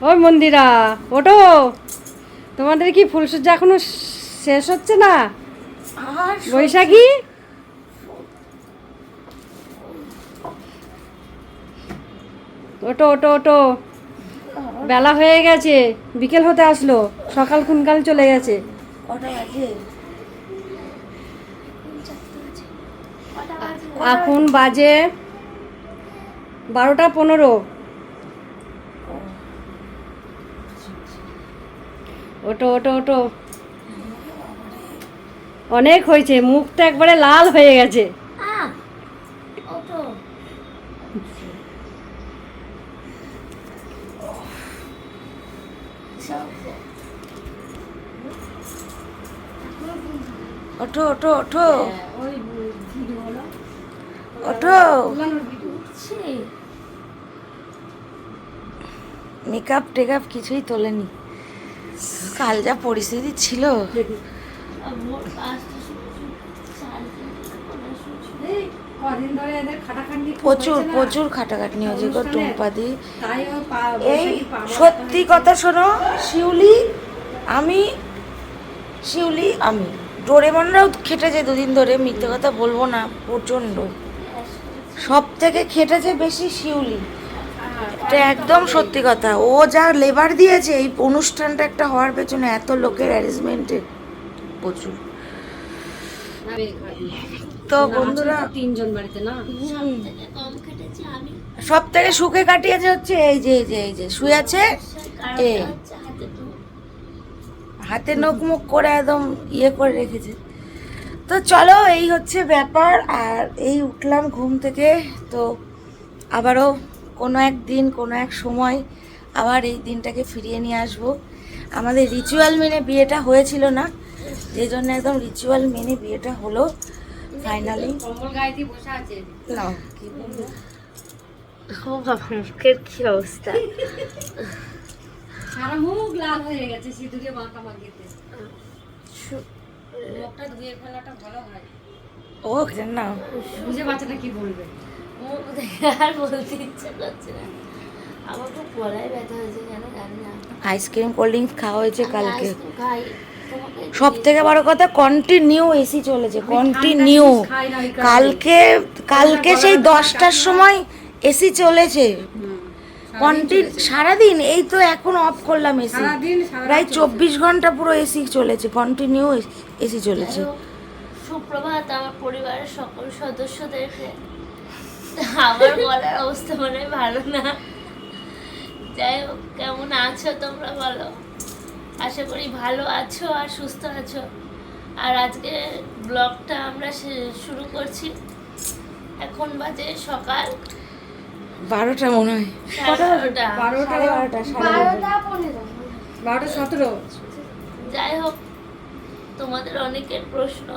ওই মন্দিরা ওটো তোমাদের কি ফুলসজ্জা এখনও শেষ হচ্ছে না? বৈশাখী? ওটো ওটো ওটো বেলা হয়ে গেছে বিকেল হতে আসলো সকাল খুনকাল চলে গেছে। এখন বাজে বারোটা পনেরো। ওটো ওটো ওটো অনেক হয়েছে মুখটা একবারে লাল হয়ে গেছে। ওঠো। ওঠো ওঠো ওঠো। মেকআপ টেকআপ কিছুই তোলেনি। কাল যা পরিস্থিতি ছিল। প্রচুর প্রচুর খাটাখাটনি হয়েছে গো। টুম্পাদি এই সত্যি কথা শোনো শিউলি আমি শিউলি আমি। ডোরেমনরাও খেটেছে দুদিন ধরে মিথ্যে কথা বলব না প্রচণ্ড। সব থেকে খেটেছে বেশি শিউলি। এটা একদম সত্যি কথা। ও যা লেবার দিয়েছে এই অনুষ্ঠানটা একটা হওয়ার পেছনে এত লোকের অ্যারেঞ্জমেন্টে প্রচুর। তো বন্ধুরা তিনজন বাড়িতে না? সব থেকে সুখে কাটিয়েছে হচ্ছে এই যে এই যে এই যে শুয়ে আছে এ। হাতে নখ মুখ করে একদম ইয়ে করে রেখেছে। তো চলো এই হচ্ছে ব্যাপার আর এই উঠলাম ঘুম থেকে। তো আবারও কোনো এক দিন কোনো এক সময় আবার এই দিনটাকে ফিরিয়ে নিয়ে আসব। আমাদের রিচুয়াল মেনে বিয়েটা হয়েছিল না যে জন্য একদম রিচুয়াল মেনে বিয়েটা হলো ফাইনালি না ও বাবা মুখের কি অবস্থা? সারা মুখ লাল হয়ে গেছে সিঁদুরে মাখা মাখিতে। মুখটা ধুয়ে ফেলাটা ভালো হয়। ও না। বুঝে বাচ্চাটা কি বলবে? মুখ দেখে আর বলতে ইচ্ছে করছে না। আমার খুব গলায় ব্যথা হয়েছে কেন জানি না। আইসক্রিম কোল্ড ড্রিঙ্কস খাওয়া হয়েছে কালকে। খাই। সব থেকে বড় কথা কন্টিনিউ এসি চলেছে কন্টিনিউ। কালকে কালকে সেই দশটার সময় এসি চলেছে। কন্টিনিউ সারাদিন এই তো এখন অফ করলাম এসি প্রায় চব্বিশ ঘণ্টা পুরো এসি চলেছে কন্টিনিউ এসি চলেছে। সুপ্রভাত আমার পরিবারের সকল সদস্যদেরকে। আমার গলার অবস্থা মনে হয় ভালো না। যাই হোক কেমন আছো তোমরা বলো? আশা করি ভালো আছো আর সুস্থ আছো। আর আজকে ব্লগটা আমরা শুরু করছি। এখন বাজে সকাল। বারোটা মনে হয়। বারোটা। বারোটা বারোটা সতেরো। যাই হোক তোমাদের অনেকের প্রশ্ন।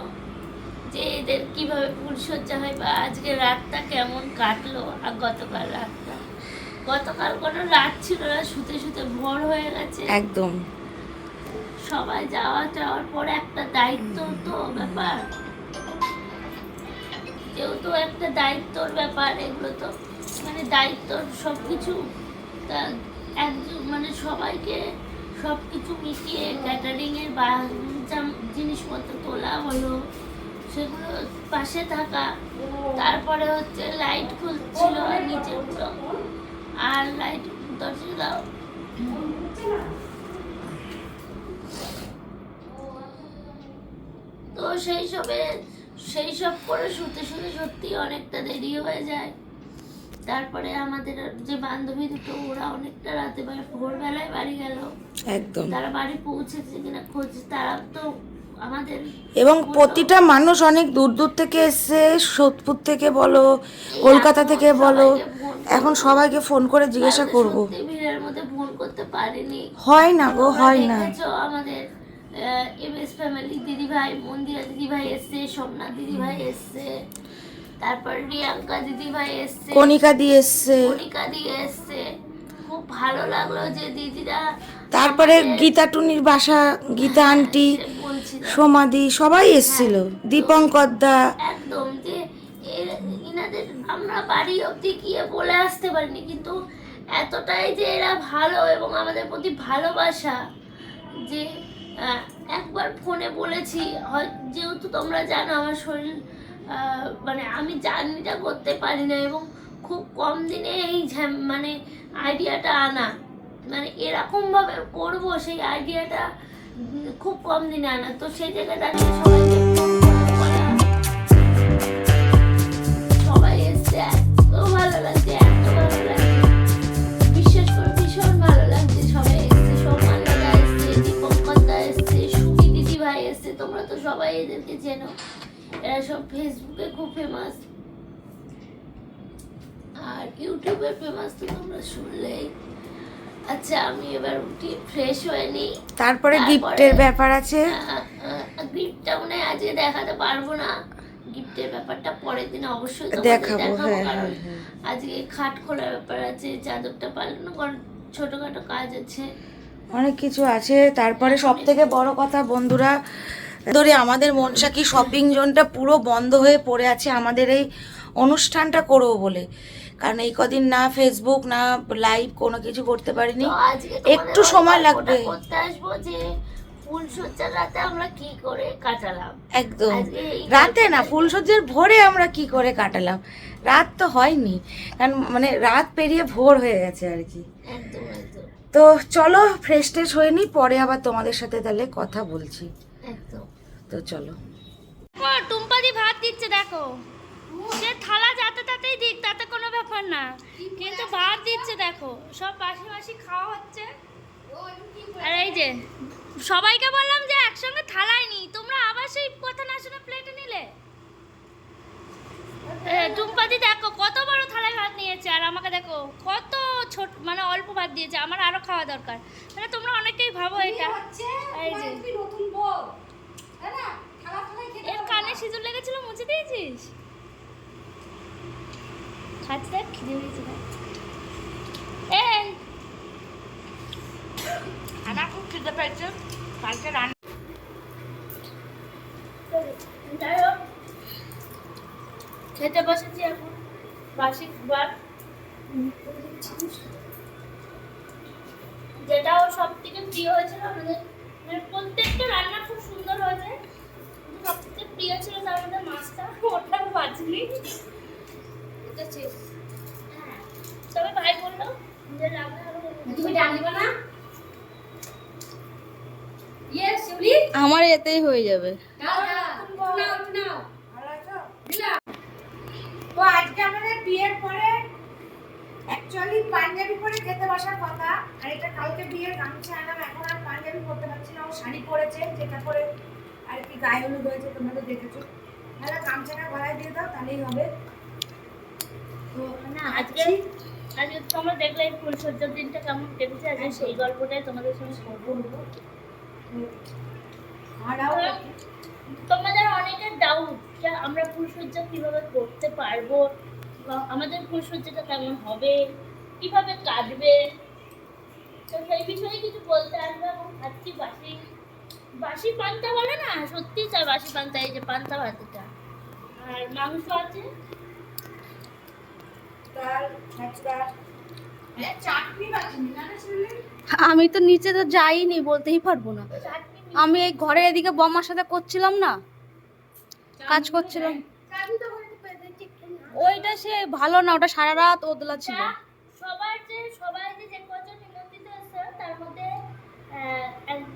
যে এদের কীভাবে ফুলসজ্জা হয় বা আজকে রাতটা কেমন কাটলো আর গতকাল রাতটা? গতকাল কোনো রাত ছিল না শুতে শুতে ভোর হয়ে গেছে। একদম। সবাই যাওয়া যাওয়ার পরে একটা দায়িত্ব তো ব্যাপার। যেহেতু একটা দায়িত্বর ব্যাপার এগুলো তো মানে দায়িত্বর সব কিছু তা একজন মানে সবাইকে সব কিছু মিটিয়ে ক্যাটারিংয়ের বা জিনিসপত্র তোলা হলো সেগুলো পাশে থাকা। তারপরে হচ্ছে লাইট খুলছিল নিচেগুলো আর লাইট দরজা দাও। তো সেই সবে সেই সব করে শুতে শুতে সত্যি অনেকটা দেরি হয়ে যায়। তারপরে আমাদের যে বান্ধবী দুটো ওরা অনেকটা রাতে ভোরবেলায় বাড়ি গেল। একদম। তারা বাড়ি পৌঁছেছে কিনা খোঁজ তারা তো এবং প্রতিটা মানুষ অনেক দূর দূর থেকে এসছে সোদপুর থেকে বলো কলকাতা থেকে বলো এখন সবাইকে ফোন করে জিজ্ঞাসা করব। ফোন করতে পারিনি। হয় না গো হয় না। আমাদের এমএস ফ্যামিলি দিদি ভাই মন্দিরা দিদি ভাই এসছে সোমনাথ দিদি ভাই এসছে তারপর রিয়াঙ্কা দিদি ভাই এসছে কণিকা দিয়ে এসছে। কণিকা দিয়ে এসছে। খুব ভালো লাগল যে দিদিরা তারপরে গীতা টুনির বাসা, গীতা আন্টি, সমাধি, সবাই এসছিল। দীপঙ্কর দা। একদম যে ইনাদের আমরা বাড়ি অবধি গিয়ে বলে আসতে পারিনি, কিন্তু এতটাই যে এরা ভালো এবং আমাদের প্রতি ভালোবাসা যে একবার ফোনে বলেছি যেহেতু তোমরা জানো আমার শরীর মানে আমি জার্নিটা করতে পারি না এবং খুব কম দিনে এই মানে আইডিয়াটা আনা। মানে এরকমভাবে করব সেই আইডিয়াটা খুব কম দিনে আনা। তো সেই জায়গায় দাঁড়িয়ে সবাইকে ভালো লাগছে ভালো লাগছে। বিশ্বাস করে, ভীষণ ভালো লাগছে সবাই দাদা এসছে তোমরা তো সবাই এদেরকে চেনো। এরা সব ফেসবুকে খুব ফেমাস আর ইউটিউবে ফেমাস তো তোমরা শুনলেই। আচ্ছা আমি এবার উঠি ফ্রেশ হয়ে নিই তারপরে গিফটের ব্যাপার আছে? গিফটটা মনে হয় আজকে দেখাতে পারব না। গিফটের ব্যাপারটা পরের দিন অবশ্যই দেখাবো, দেখাবো হ্যাঁ, কারণ হ্যাঁ, হ্যাঁ। আজকে খাট খোলার ব্যাপার আছে চাদরটা পাল্টানো কারণ ছোটখাটো কাজ আছে। অনেক কিছু আছে। তারপরে সব থেকে বড় কথা বন্ধুরা ধরে আমাদের মনসাকি শপিং জোনটা পুরো বন্ধ হয়ে পড়ে আছে আমাদের এই অনুষ্ঠানটা করব বলে। কারণ এই কদিন না ফেসবুক না লাইভ কোনো কিছু করতে পারিনি। একটু সময় লাগবে। করতে আসব যে ফুলসজ্জার রাতে আমরা কি করে কাটালাম? একদম। রাতে না ফুলসজ্জার ভোরে আমরা কি করে কাটালাম? রাত তো হয়নি। কারণ মানে রাত পেরিয়ে ভোর হয়ে গেছে আর কি। তো চলো ফ্রেশ ট্রেশ হয়ে নি পরে আবার তোমাদের সাথে তাহলে কথা বলছি। তো চলো। টুম্পাদি ভাত দিচ্ছে দেখো। সে থালা যাতে তাতেই দিক তাতে কোনো ব্যাপার না। কিন্তু ভাত দিচ্ছে দেখো। সব বাসি খাওয়া হচ্ছে। আর এই যে সবাইকে বললাম যে একসঙ্গে থালায় নি তোমরা আবার সেই কথা না শুনে প্লেটে নিলে? টুম্পাদি দেখো কত বড় থালায় ভাত নিয়েছে। আর আমাকে দেখো কত ছোট মানে অল্প ভাত দিয়েছে। আমার আরও খাওয়া দরকার। মানে তোমরা অনেকেই ভাবো এটা। এই যে। এর কানে সিঁদুর লেগেছিল মুছে দিয়েছিস? খাচ্ছি দেখ খিদে দেখ। এই আমার খুব খিদে পেয়েছে কালকে রান্না খেতে বসেছি এখন বাসি খাবার যেটাও সব থেকে প্রিয় হয়েছিল আমাদের প্রত্যেকটা রান্না খুব সুন্দর হয়েছে সব থেকে প্রিয় ছিল তার মধ্যে মাছটা ওটা বাজনি হ্যাঁ। তবে ভাই বলল তুমি না? আমার এতেই হয়ে যাবে। তো আজকে আমাদের বিয়ের পরে অ্যাকচুয়ালি পাঞ্জাবি পরে খেতে বসার কথা আর এটা কালকে বিয়ের গামছা আনাম এখন আর পাঞ্জাবি পরতে পারছি না। ও শাড়ি পরেছে যেটা করে আর কি গায়ে হলুদ হয়েছে তোমরা তো দেখেছ। তাহলে গামছাটা গলায় দিয়ে দাও তাহলেই হবে। আজকে আজকে তোমরা দেখলে ফুলসজ্জার দিনটা কেমন কেটেছে আজকে সেই গল্পটাই তোমাদের সঙ্গে তোমাদের অনেকের ডাউট যে আমরা ফুলসজ্জা কীভাবে করতে পারব আমাদের ফুলসজ্জাটা কেমন হবে কীভাবে কাটবে? তো সেই বিষয়ে কিছু বলতে আসবে এবং খাচ্ছি বাসি বাসি পান্তা বলে না সত্যি চাই বাসি পান্তা এই যে পান্তা ভাতটা। আর মাংস আছে ডাল ছাঁচড়া চাটনি বাকি না শুনলে আমি তো নিচে তো যাইনি বলতেই পারব না। আমি এই ঘরে এদিকে বম্মার সাথে করছিলাম না। কাজ করছিলাম ওইটা সে ভালো না ওটা সারা রাত ওদলা ছিল। সবার যে সবাই যে যে কজন নিমন্ত্রিত আছে তার মধ্যে আহ, এক-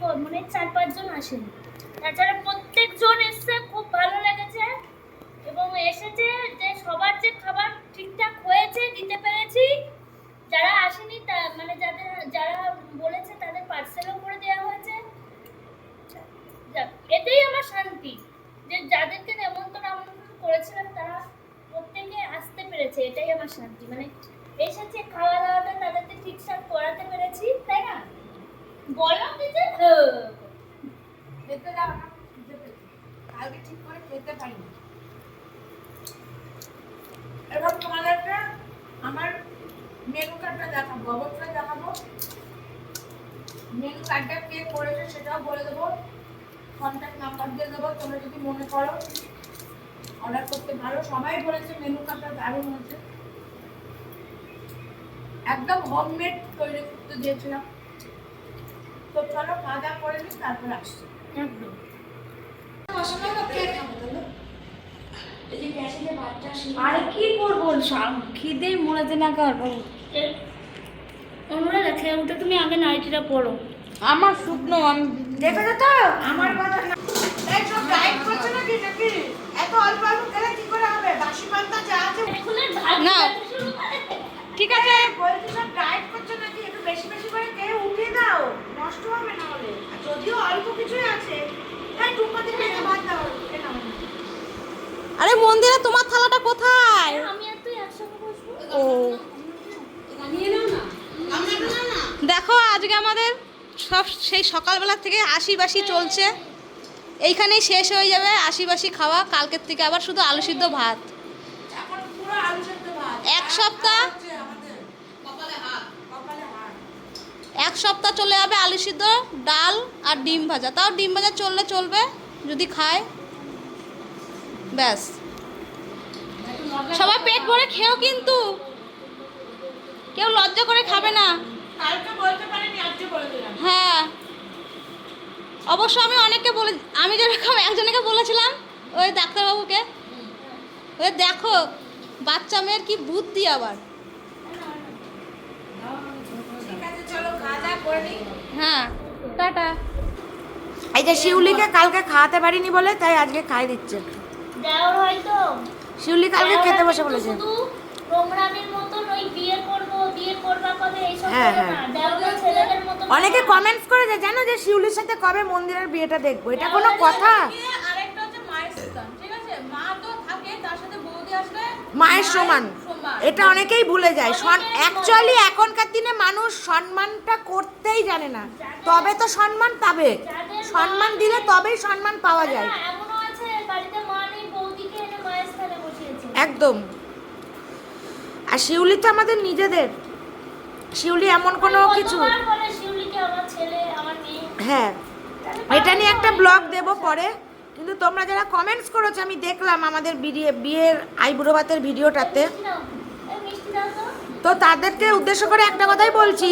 ক- মানে চার পাঁচজন আসেন। তাছাড়া প্রত্যেকজন এসছে খুব ভালো লেগেছে এবং এসেছে যে সবার যে খাবার ঠিকঠাক হয়েছে দিতে পেরেছি যারা আসেনি তা মানে যাদের যারা বলেছে তাদের পার্সেলও করে দেওয়া হয়েছে যাক, এটাই আমার শান্তি যে যাদেরকে নেমন্তন্ন আমন্ত্রণ করেছিলাম তারা প্রত্যেকে আসতে পেরেছে এটাই আমার শান্তি মানে এসেছে খাওয়া দাওয়াটা তাদেরকে ঠিকঠাক করাতে পেরেছি তাই না বললাম যে যে, হ্যাঁ। খেতে দাও না খিদে পেয়েছে। কালকে ঠিক করে খেতে পারিনি এবার তোমাদেরকে আমার মেনু কার্ডটা দেখাবো অবশ্যই দেখাবো মেনু কার্ডটা কে করেছে সেটাও বলে দেবো কন্ট্যাক্ট নাম্বার দিয়ে দেবো তোমরা যদি মনে করো অর্ডার করতে পারো। সবাই বলেছে মেনু কার্ডটা দারুণ হয়েছে। একদম হোমমেড তৈরি করতে দিয়েছিলাম। তো চলো খাওয়া দাওয়া করে নিই তারপর আসছি। একদম। আরে কি করব খিদেই মরেছে না এ- অনুরাধা খেয়ে উঠে তুমি আগে নাইটিটা পরো আমার শুকনো আমি দেখেছ তো আমার কথা না। এই সব ডায়েট করছে নাকি নাকি? এত অল্প অল্প খেলে কি করে হবে? বাসি পান্তা যা আছে। না। ঠিক আছে বলছি সব ডায়েট করছে নাকি? একটু বেশি বেশি করে খেয়ে উঠিয়ে দাও। নষ্ট হবে না হলে। যদিও অল্প কিছুই আছে তাই ভাত দাও নাও। আরে মন্দিরে তোমার থালাটা কোথায়? আমি আর তুই একসঙ্গে বসবো? ও। দেখো আজকে আমাদের সব সেই সকালবেলা থেকে আশি বাসি চলছে। এইখানেই শেষ হয়ে যাবে আশি বাসি খাওয়া কালকের থেকে আবার শুধু আলু সিদ্ধ ভাত। এক সপ্তাহ? এক সপ্তাহ চলে যাবে আলু সিদ্ধ ডাল আর ডিম ভাজা। তাও ডিম ভাজা চললে চলবে যদি খায় ব্যাস। সবাই পেট ভরে খেও কিন্তু। কেউ লজ্জা করে খাবে না কালকে বলতে পারিনি আজকে বলে দিলাম হ্যাঁ অবশ্য আমি অনেককে বলে আমি যেরকম একজনকে বলেছিলাম ওই ডাক্তারবাবুকে ওই দেখো বাচ্চা মেয়ের কি বুদ্ধি আবার। হ্যাঁ টাটা। এই যে শিউলিকে কালকে খাওয়াতে পারিনি বলে তাই আজকে খাই দিচ্ছে। শিউলি কালকে খেতে বসে বলেছে। প্রোগ্রামের মতন ওই বিয়ে করব বিয়ে করবা কবে এইসব হ্যাঁ, করে হ্যাঁ। ছেলেদের মতন অনেকে কমেন্টস করেছে জানো যে শিউলির সাথে কবে মন্দিরের বিয়েটা দেখব? এটা কোনো কথা। আরেকটা হচ্ছে মায়ের স্থান ঠিক আছে? মা তো থাকে তার সাথে বৌদি আসলে মায়ের সমান। এটা অনেকেই ভুলে যায়। অ্যাকচুয়ালি এখনকার দিনে মানুষ সম্মানটা করতেই জানে না। তবে তো সম্মান পাবে। সম্মান দিলে তবেই সম্মান পাওয়া যায়। না, এমনও আছে বাড়িতে মা নেই বৌদিকে এনে মায়ের স্থানে বসিয়েছে একদম আর শিউলি তো আমাদের নিজেদের। শিউলি এমন কোনো কিছু হ্যাঁ। এটা নিয়ে একটা ব্লগ দেব পরে। কিন্তু তোমরা যারা কমেন্টস করেছ আমি দেখলাম আমাদের বিয়ে বিয়ের আইবুড়ো ভাতের ভিডিওটাতে। তো। তাদেরকে উদ্দেশ্য করে একটা কথাই বলছি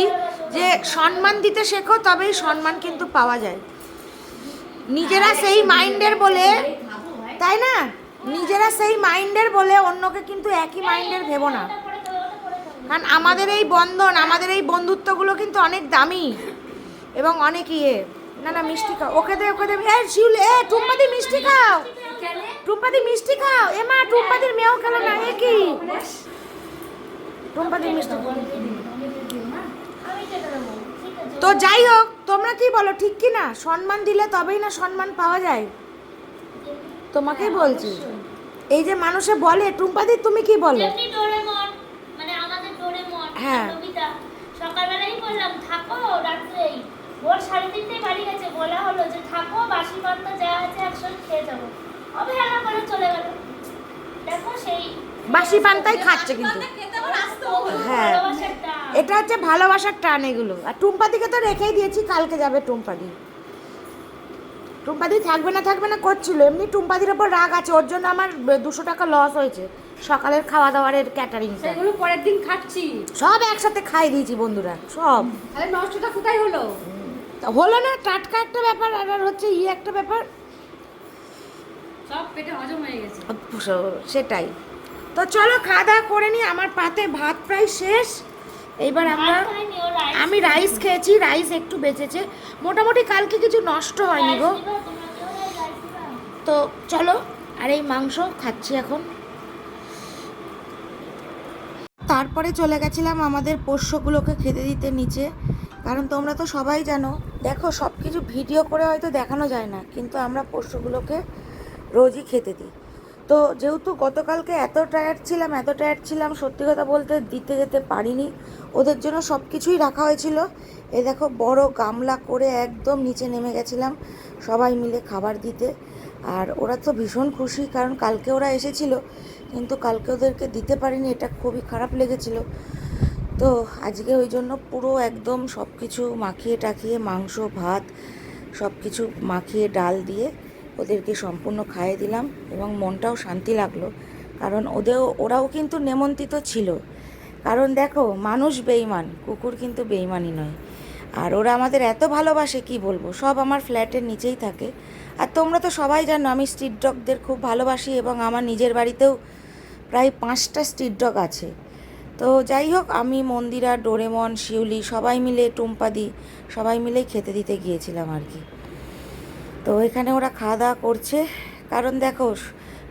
যে সম্মান দিতে শেখো তবেই সম্মান কিন্তু পাওয়া যায়। নিজেরা সেই মাইন্ডের বলে তাই না? নিজেরা সেই মাইন্ডের বলে অন্যকে কিন্তু একই মাইন্ডের ভেবো না ওটা করে খাবে, ওটা করে খাবে। কারণ আমাদের এই বন্ধন, আমাদের এই বন্ধুত্বগুলো কিন্তু অনেক দামি এবং অনেক ইয়ে। না না, মিষ্টি খাও। ওকে দে ওকে দে। এ, শিউলি, এ, টুম্পাদি মিষ্টি খাও। টুম্পাদি মিষ্টি খাও। এ মা, টুম্পাদির মেয়েও খেলো না। এ কি? টুম্পাদি মিষ্টি। দেবো তো যাই হোক, তোমরা কি বলো, ঠিক কি না? সম্মান দিলে তবেই না সম্মান পাওয়া যায়? তোমাকেই বলছি। এই যে মানুষে বলে, টুম্পাদি, তুমি কি বলো যেমনি ডোরেমন মানে আমাদের ডোরেমন হ্যাঁ। সকালবেলাই বললাম থাকো রাত্রেই ভোর সাড়ে তিনটেই বাড়ি গেছে। বলা হলো যে থাকো বাসি পান্তা যা আছে একসঙ্গে খেয়ে যাব। অবহেলা করে চলে গেল। দেখো সেই বাসি পান্তাই খাচ্ছে কিন্তু। হবে। হ্যাঁ। এটা হচ্ছে ভালোবাসার টান এগুলো। আর টুম্পাদিকে তো রেখেই দিয়েছি কালকে যাবে টুম্পাদি টুম্পাদি থাকবে না থাকবে না করছিল। এমনি টুম্পাদির ওপর রাগ আছে ওর জন্য আমার দুশো টাকা লস হয়েছে। সকালের খাওয়া দাওয়ারের ক্যাটারিংটা সেগুলো পরের দিন খাচ্ছি। সব একসাথে খাই দিয়েছি বন্ধুরা সব। তাহলে নষ্টটা কোথায় হলো? তা হলো না টাটকা একটা ব্যাপার আর হচ্ছে ইয়ে একটা ব্যাপার। সব পেটে হজম হয়ে গেছে। সেটাই। তো চলো খাওয়া দাওয়া করে নি আমার পাতে ভাত প্রায় শেষ। এইবার আমরা আমি রাইস খেয়েছি রাইস একটু বেঁচেছে। মোটামুটি কালকে কিছু নষ্ট হয়নি গো? তো চলো আর এই মাংস খাচ্ছি এখন। তারপরে চলে গেছিলাম আমাদের পোষ্যগুলোকে খেতে দিতে নিচে। কারণ তোমরা তো সবাই জানো, দেখো সব কিছু ভিডিও করে হয়তো দেখানো যায় না, কিন্তু আমরা পোষ্যগুলোকে রোজই খেতে দিই। তো যেহেতু গতকালকে এত টায়ার্ড ছিলাম, এত টায়ার্ড ছিলাম, সত্যি কথা বলতে দিতে যেতে পারিনি। ওদের জন্য সব কিছুই রাখা হয়েছিল। এ দেখো বড় গামলা করে একদম নিচে নেমে গেছিলাম সবাই মিলে খাবার দিতে। আর ওরা তো ভীষণ খুশি, কারণ কালকে ওরা এসেছিল। কিন্তু কালকে ওদেরকে দিতে পারিনি, এটা খুবই খারাপ লেগেছিল। তো আজকে ওই জন্য পুরো একদম সব কিছু মাখিয়ে টাখিয়ে, মাংস, ভাত সব কিছু মাখিয়ে ডাল দিয়ে ওদেরকে সম্পূর্ণ খাইয়ে দিলাম এবং মনটাও শান্তি লাগল। কারণ ওদেরও ওরাও কিন্তু নেমন্ত্রিত ছিল। কারণ দেখো, মানুষ বেইমান কুকুর কিন্তু বেইমানই নয়। আর ওরা আমাদের এত ভালোবাসে, কি বলব? সব আমার ফ্ল্যাটের নিচেই থাকে। আর তোমরা তো সবাই জানো, আমি স্ট্রিট ডগদের খুব ভালোবাসি এবং আমার নিজের বাড়িতেও প্রায় পাঁচটা স্ট্রিট ডগ আছে। তো যাই হোক, আমি, মন্দিরা, ডোরেমন, শিউলি সবাই মিলে টুম্পাদি সবাই মিলেই খেতে দিতে গিয়েছিলাম আর কি। তো এখানে ওরা খাওয়া দাওয়া করছে। কারণ দেখো,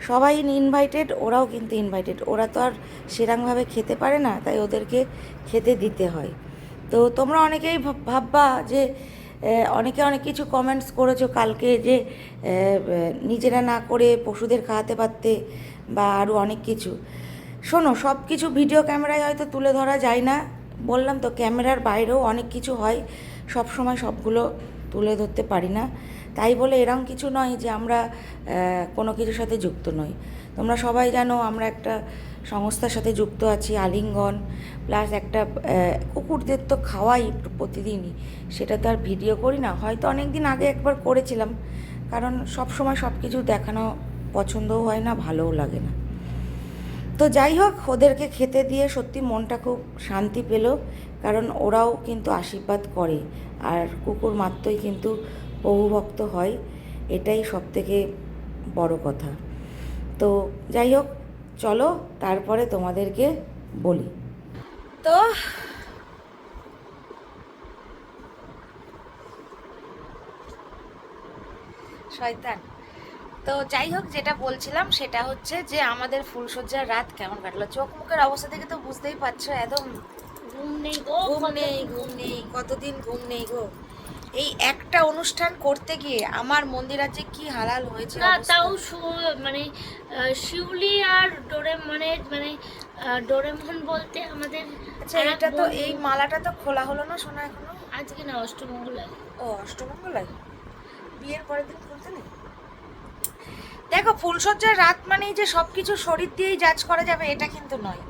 সবাই ইনভাইটেড ওরাও কিন্তু ইনভাইটেড ওরা তো আর সেরকমভাবে খেতে পারে না, তাই ওদেরকে খেতে দিতে হয়। তো তোমরা অনেকেই ভাব- ভাববা যে অনেকে অনেক কিছু কমেন্টস করেছ কালকে যে নিজেরা না করে পশুদের খাওয়াতে পারতে। বা আরও অনেক কিছু। শোনো সব কিছু ভিডিও ক্যামেরায় হয়তো তুলে ধরা যায় না। বললাম তো ক্যামেরার বাইরেও অনেক কিছু হয়। সব সময় সবগুলো তুলে ধরতে পারি না। তাই বলে এরকম কিছু নয় যে আমরা কোনো কিছুর সাথে যুক্ত নই। তোমরা সবাই জানো আমরা একটা সংস্থার সাথে যুক্ত আছি, আলিঙ্গন। প্লাস একটা কুকুরদের তো খাওয়াই প্রতিদিনই। সেটা তো আর ভিডিও করি না। হয়তো অনেক দিন আগে একবার করেছিলাম। কারণ সব সময় সব কিছু দেখানো পছন্দও হয় না, ভালোও লাগে না। তো যাই হোক, ওদেরকে খেতে দিয়ে সত্যি মনটা খুব শান্তি পেল, কারণ ওরাও কিন্তু আশীর্বাদ করে। আর কুকুর মাত্রই কিন্তু প্রভুভক্ত হয়, এটাই সব থেকে বড় কথা। তো যাই হোক, চলো তারপরে তোমাদেরকে বলি। তো শয়তান। তো যাই হোক যেটা বলছিলাম সেটা হচ্ছে যে আমাদের ফুলসজ্জার রাত কেমন কাটলো? চোখ মুখের অবস্থা থেকে তো বুঝতেই পারছ একদম ঘুম নেই গো ঘুম নেই ঘুম নেই কতদিন ঘুম নেই গো? এই একটা অনুষ্ঠান করতে গিয়ে আমার মন্দিরার যে কি হালাল হয়েছে না তাও মানে শিউলি আর ডোরে মানে মানে ডোরেমন বলতে আমাদের আচ্ছা এটা তো এই মালাটা তো খোলা হলো না শোনা এখনও? আজকে না অষ্টমঙ্গলায় ও অষ্টমঙ্গলায় বিয়ের পরের দিন খুলতে নেই? দেখো ফুলসজ্জার রাত মানেই যে সব কিছু শরীর দিয়েই জাজ করা যাবে, এটা কিন্তু নয়।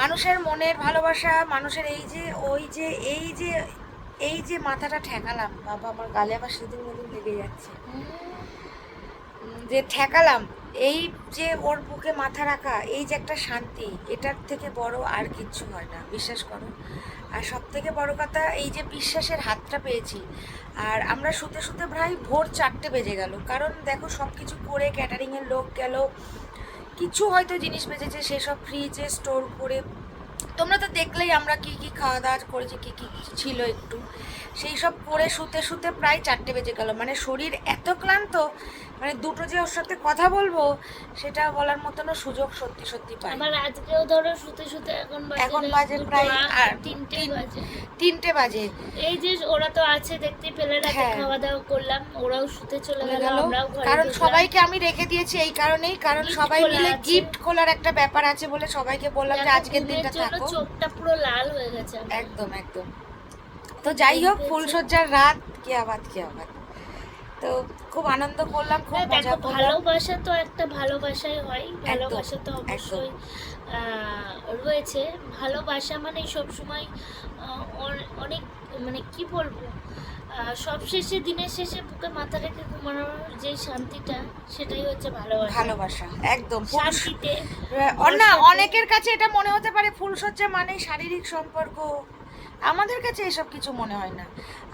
মানুষের মনের ভালোবাসা, মানুষের এই যে, ওই যে, এই যে এই যে মাথাটা ঠেকালাম, বাবা, আমার গালে আবার সিঁদুর মধুর লেগে যাচ্ছে। যে ঠেকালাম, এই যে ওর বুকে মাথা রাখা, এই যে একটা শান্তি, এটার থেকে বড় আর কিচ্ছু হয় না। বিশ্বাস করো আর সব থেকে বড় কথা, এই যে বিশ্বাসের হাতটা পেয়েছি। আর আমরা শুতে শুতে প্রায় ভোর চারটে বেজে গেল। কারণ দেখো সব কিছু করে ক্যাটারিংয়ের লোক গেল। কিছু হয়তো জিনিস বেজেছে সেসব ফ্রিজে স্টোর করে। তোমরা তো দেখলেই আমরা কি কি খাওয়া দাওয়া করেছি, কি কি ছিল একটু। সেই সব করে শুতে শুতে প্রায় চারটে বেজে গেল। মানে শরীর এত ক্লান্ত মানে দুটো যে ওর সাথে কথা বলব সেটা বলার মতনও সুযোগ সত্যি সত্যি পাই। আবার আজকেও ধরো শুতে শুতে এখন বাজে এখন বাজে প্রায় আর তিনটে বাজে। তিনটে বাজে। এই যে ওরা তো আছে দেখতে পেলে রাতে হ্যাঁ। খাওয়া দাওয়া করলাম ওরাও শুতে চলে গেল আমরাও ঘরে কারণ সবাইকে আমি রেখে দিয়েছি এই কারণেই কারণ সবাই মিলে গিফট খোলার একটা ব্যাপার আছে বলে সবাইকে বললাম যে আজকের দিনটা থাকো। চোখটা পুরো লাল হয়ে গেছে একদম একদম। তো যাই হোক ফুলসজ্জার রাত কি আবাদ কি আবাদ। খুব আনন্দ করলাম খুব মজা করলাম। ভালোবাসা তো একটা ভালোবাসাই হয় ভালোবাসা তো অবশ্যই রয়েছে। ভালোবাসা মানে সব সময় অনেক মানে কি বলব আহ, সব শেষে দিনের শেষে বুকে মাথা রেখে ঘুমানোর যে শান্তিটা সেটাই হচ্ছে ভালোবাসা। ভালোবাসা একদম শান্তিতে না অনেকের কাছে এটা মনে হতে পারে ফুলসজ্জা মানে শারীরিক সম্পর্ক আমাদের কাছে এসব কিছু মনে হয় না।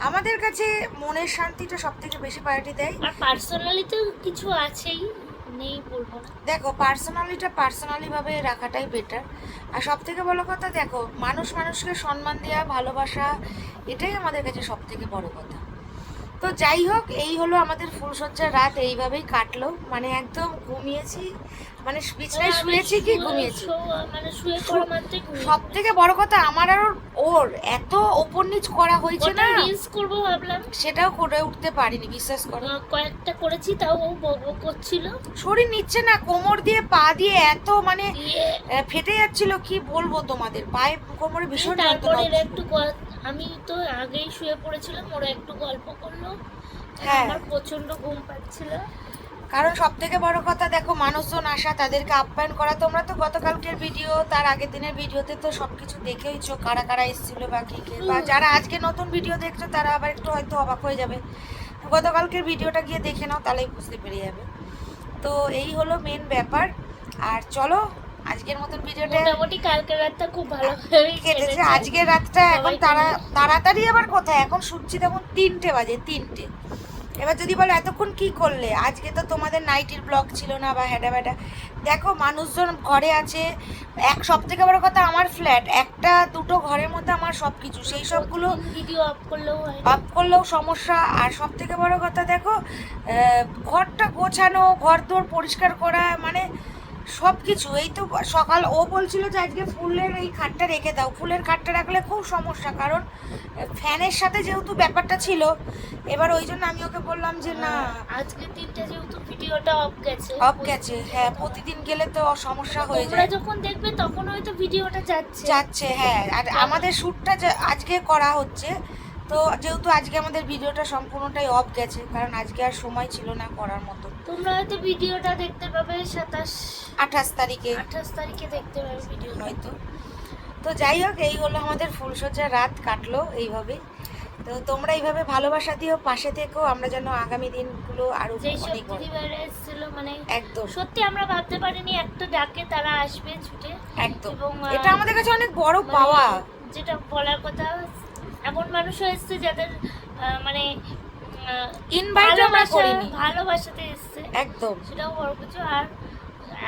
আমাদের কাছে মনের শান্তিটা সব থেকে বেশি প্রায়োরিটি দেয়। আর পার্সোনালি তো কিছু আছেই নেই বলব না। দেখো পার্সোনালিটা পার্সোনালিভাবে রাখাটাই বেটার আর সব থেকে বড় কথা দেখো মানুষ মানুষকে সম্মান দেওয়া ভালোবাসা এটাই আমাদের কাছে সব থেকে বড় কথা। তো যাই হোক এই হলো আমাদের ফুলসজ্জার রাত। এইভাবেই কাটলো। মানে একদম ঘুমিয়েছি। মানে বিছানায় শুয়েছি কি ঘুমিয়েছি? মানে ঘুমিয়ে সব থেকে বড় কথা আমার আর ওর- এত ওপর নিচ করা হয়েছে না করব ভাবলাম। সেটাও করে উঠতে পারিনি বিশ্বাস করো। কয়েকটা করেছি তাও ও করছিল। শরীর নিচ্ছে না কোমর দিয়ে পা দিয়ে এত মানে ফেটে যাচ্ছিল কি বলব তোমাদের? পায়ে কোমরে ভীষণ যন্ত্রণা একটু আমি তো আগেই শুয়ে পড়েছিলাম ওরা একটু গল্প করল। হ্যাঁ। আমার প্রচণ্ড ঘুম পাচ্ছিল। কারণ সব থেকে বড় কথা দেখো মানুষজন আসা তাদেরকে আপ্যায়ন করা। তোমরা তো গতকালকের ভিডিও তার আগের দিনের ভিডিওতে তো সবকিছু দেখেইছো কারা কারা এসেছিল বা কি কি। বা যারা আজকে নতুন ভিডিও দেখছ তারা আবার একটু হয়তো অবাক হয়ে যাবে। গতকালকের ভিডিওটা গিয়ে দেখে নাও তাহলেই বুঝতে পেরে যাবে। তো এই হলো মেন ব্যাপার। আর চলো আজকের মতন ভিডিওটা মোটামুটি কালকে রাতটা খুব ভালো কেটেছে। আজকের রাতটা এখন তারা তাড়াতাড়ি আবার কোথায়? এখন শুটছি তেমন তিনটে বাজে তিনটে। এবার যদি বলো এতক্ষণ কি করলে? আজকে তো তোমাদের নাইটির ব্লগ ছিল না বা হ্যাডা ব্যাডা। দেখো মানুষজন ঘরে আছে। এক সব থেকে বড় কথা আমার ফ্ল্যাট। একটা দুটো ঘরের মধ্যে আমার সব কিছু সেই সবগুলো ভিডিও আপ করলেও আপ করলেও সমস্যা। আর সব থেকে বড় কথা দেখো ঘরটা গোছানো ঘর দোর পরিষ্কার করা মানে সব কিছু এই তো সকাল ও বলছিল যে আজকে ফুলের এই খাটটা রেখে দাও। ফুলের খাটটা রাখলে খুব সমস্যা কারণ ফ্যানের সাথে যেহেতু ব্যাপারটা ছিল এবার ওই জন্য আমি ওকে বললাম যে না আজকে তিনটে যেহেতু ভিডিওটা অফ গেছে অফ গেছে হ্যাঁ প্রতিদিন গেলে তো সমস্যা হয়ে যায়। যখন দেখবে তখন হয়তো ভিডিওটা যাচ্ছে। যাচ্ছে হ্যাঁ আর আমাদের শ্যুটটা যে- আজকে করা হচ্ছে তো যেহেতু আজকে আমাদের ভিডিওটা সম্পূর্ণটাই অফ গেছে কারণ আজকে আর সময় ছিল না করার মতো। তোমরা হয়তো ভিডিওটা দেখতে পাবে সাতাশ আঠাশ তারিখে। আঠাশ তারিখে দেখতে পাবে ভিডিও হয়তো তো যাই হোক এই হলো আমাদের ফুলসজ্জার রাত কাটলো এইভাবে। তো তোমরা এইভাবে ভালোবাসা দিও পাশে থেকেও আমরা যেন আগামী দিনগুলো আরও অনেক এসেছিল মানে একদম। সত্যি আমরা ভাবতে পারিনি একটা ডাকে তারা আসবে ছুটে। একদম। এটা আমাদের কাছে অনেক বড় মানে পাওয়া। যেটা বলার কথা এমন মানুষও এসছে যাদের মানে ইনভাইট আমরা করিনি। ভালোবাসাতে এসছে। একদম। সেটাও বড় কিছু। আর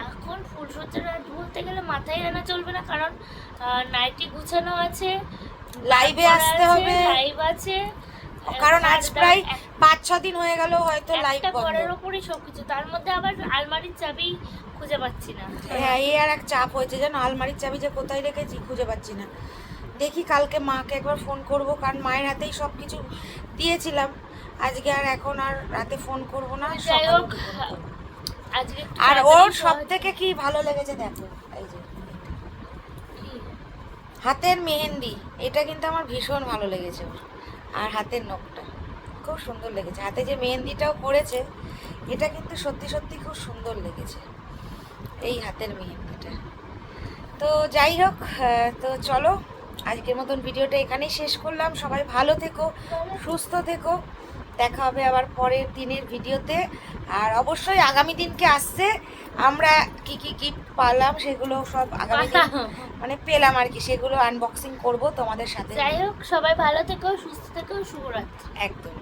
এখন ফুলসজ্জার রাত বলতে গেলে মাথায় আনা চলবে না কারণ নাইটি গুছানো আছে লাইভে আসতে হবে। লাইভ আছে। কারণ আজ প্রায় পাঁচ ছ দিন হয়ে গেল হয়তো লাইভ বন্ধ। ঘরের ওপরই সবকিছু। তার মধ্যে আবার আলমারির চাবি খুঁজে পাচ্ছি না। হ্যাঁ এই আর এক চাপ হয়েছে যেন আলমারির চাবি যে কোথায় রেখেছি খুঁজে পাচ্ছি না। দেখি কালকে মাকে একবার ফোন করব কারণ মায়ের হাতেই সব কিছু দিয়েছিলাম। আজকে আর এখন আর রাতে ফোন করব না। আজকে আর ওর সব থেকে কি ভালো লেগেছে দেখো এই যে। হাতের মেহেন্দি এটা কিন্তু আমার ভীষণ ভালো লেগেছে আর হাতের নখটা খুব সুন্দর লেগেছে। হাতে যে মেহেন্দিটাও করেছে এটা কিন্তু সত্যি সত্যি খুব সুন্দর লেগেছে এই হাতের মেহেন্দিটা। তো যাই হোক তো চলো আজকের মতন ভিডিওটা এখানেই শেষ করলাম। সবাই ভালো থেকো সুস্থ থেকো। দেখা হবে আবার পরের দিনের ভিডিওতে। আর অবশ্যই আগামী দিনকে আসছে। আমরা কি কি গিফট পালাম সেগুলো সব আগামী দিন মানে পেলাম আর কি সেগুলো আনবক্সিং করব তোমাদের সাথে। যাই হোক সবাই ভালো থেকো সুস্থ থেকো শুভরাত্রি। একদম।